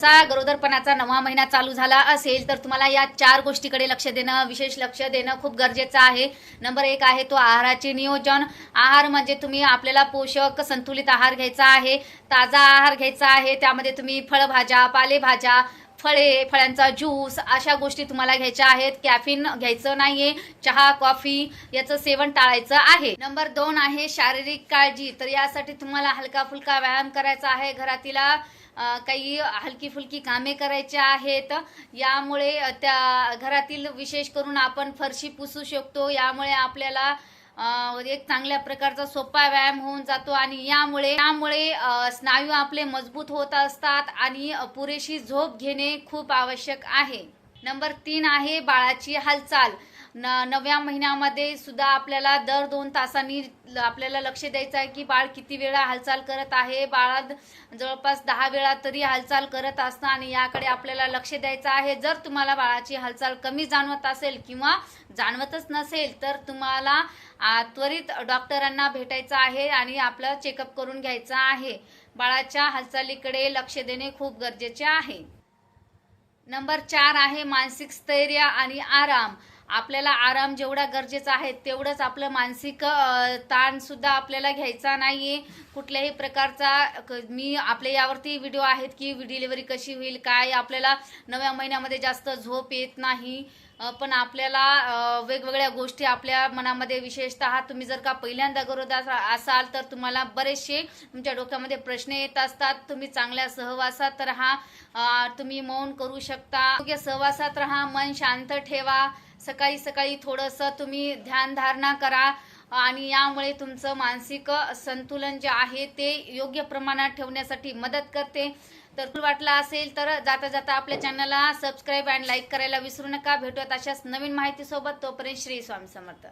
चा गरोदरपणाचा नवा महिना चालू झाला असेल तर तुम्हाला या चार गोष्टीकडे लक्ष देणं विशेष लक्ष देणं खूप गरजेचं आहे. नंबर एक आहे तो आहाराचे नियोजन. आहार म्हणजे तुम्ही आपल्याला पोषक संतुलित आहार घ्यायचा आहे ताजा आहार घ्यायचा आहे त्यामध्ये तुम्ही फळभाज्या पालेभाज्या फळे फळांचा ज्यूस अशा गोष्टी तुम्हाला घ्यायच्या आहेत. कॅफिन घ्यायचं नाहीये चहा कॉफी याचं सेवन टाळायचं आहे. नंबर दोन आहे शारीरिक काळजी. तर यासाठी तुम्हाला हलका फुलका व्यायाम करायचा आहे घरातीला. काही हलकी फुलकी कामे करायची आहेत. यामुळे त्या घरातील विशेष करून आपण फरशी पुसू शकतो. यामुळे आपल्याला एक चांगल्या प्रकारचा सोपा व्यायाम होऊन जातो आणि यामुळे यामुळे स्नायू आपले मजबूत होत असतात आणि पुरेशी झोप घेणे खूप आवश्यक आहे. नंबर तीन आहे बाळाची हालचाल. न नव्या महिन्यामध्ये सुद्धा आपल्याला दर दोन तासांनी ल- आपल्याला लक्ष द्यायचं आहे की बाळ किती वेळा हालचाल करत आहे. बाळात जवळपास दहा वेळा तरी हालचाल करत असतं आणि याकडे आपल्याला लक्ष द्यायचं आहे. जर तुम्हाला बाळाची हालचाल कमी जाणवत असेल किंवा जाणवतच नसेल तर तुम्हाला त्वरित डॉक्टरांना भेटायचं आहे आणि आपलं चेकअप करून घ्यायचं आहे. बाळाच्या हालचालीकडे लक्ष देणे खूप गरजेचे आहे. नंबर चार आहे मानसिक स्थैर्य आणि आराम. आपल्याला आराम जेवढा गरजेचा आहे तेवढंच आपलं मानसिक ताणसुद्धा आपल्याला घ्यायचा नाहीये. कुठल्याही प्रकारचा क- मी आपल्या यावरती व्हिडिओ आहेत की डिलिव्हरी कशी होईल काय आपल्याला नव्या महिन्यामध्ये जास्त झोप येत नाही. पण आपल्याला वेगवेगळ्या गोष्टी आपल्या मनामध्ये विशेषतः तुम्ही जर का पहिल्यांदा करत असाल तर तुम्हाला बरेचसे तुमच्या डोक्यामध्ये प्रश्न येत असतात. तुम्ही चांगल्या सहवासात राहा. तुम्ही मौन करू शकता. योग्य सहवासात राहा मन शांत ठेवा. सकाळी सकाळी थोडंसं तुम्ही ध्यानधारणा करा. आणि यामुळे तुमचं मानसिक संतुलन जे आहे ते योग्य प्रमाणात ठेवण्यासाठी मदत करते. तर वाटला वाटलं असेल तर जाता जाता आपल्या चॅनलला सबस्क्राईब अँड लाईक करायला विसरू नका. भेटूयात अशाच नवीन माहितीसोबत. तोपर्यंत श्री स्वामी समर्थ.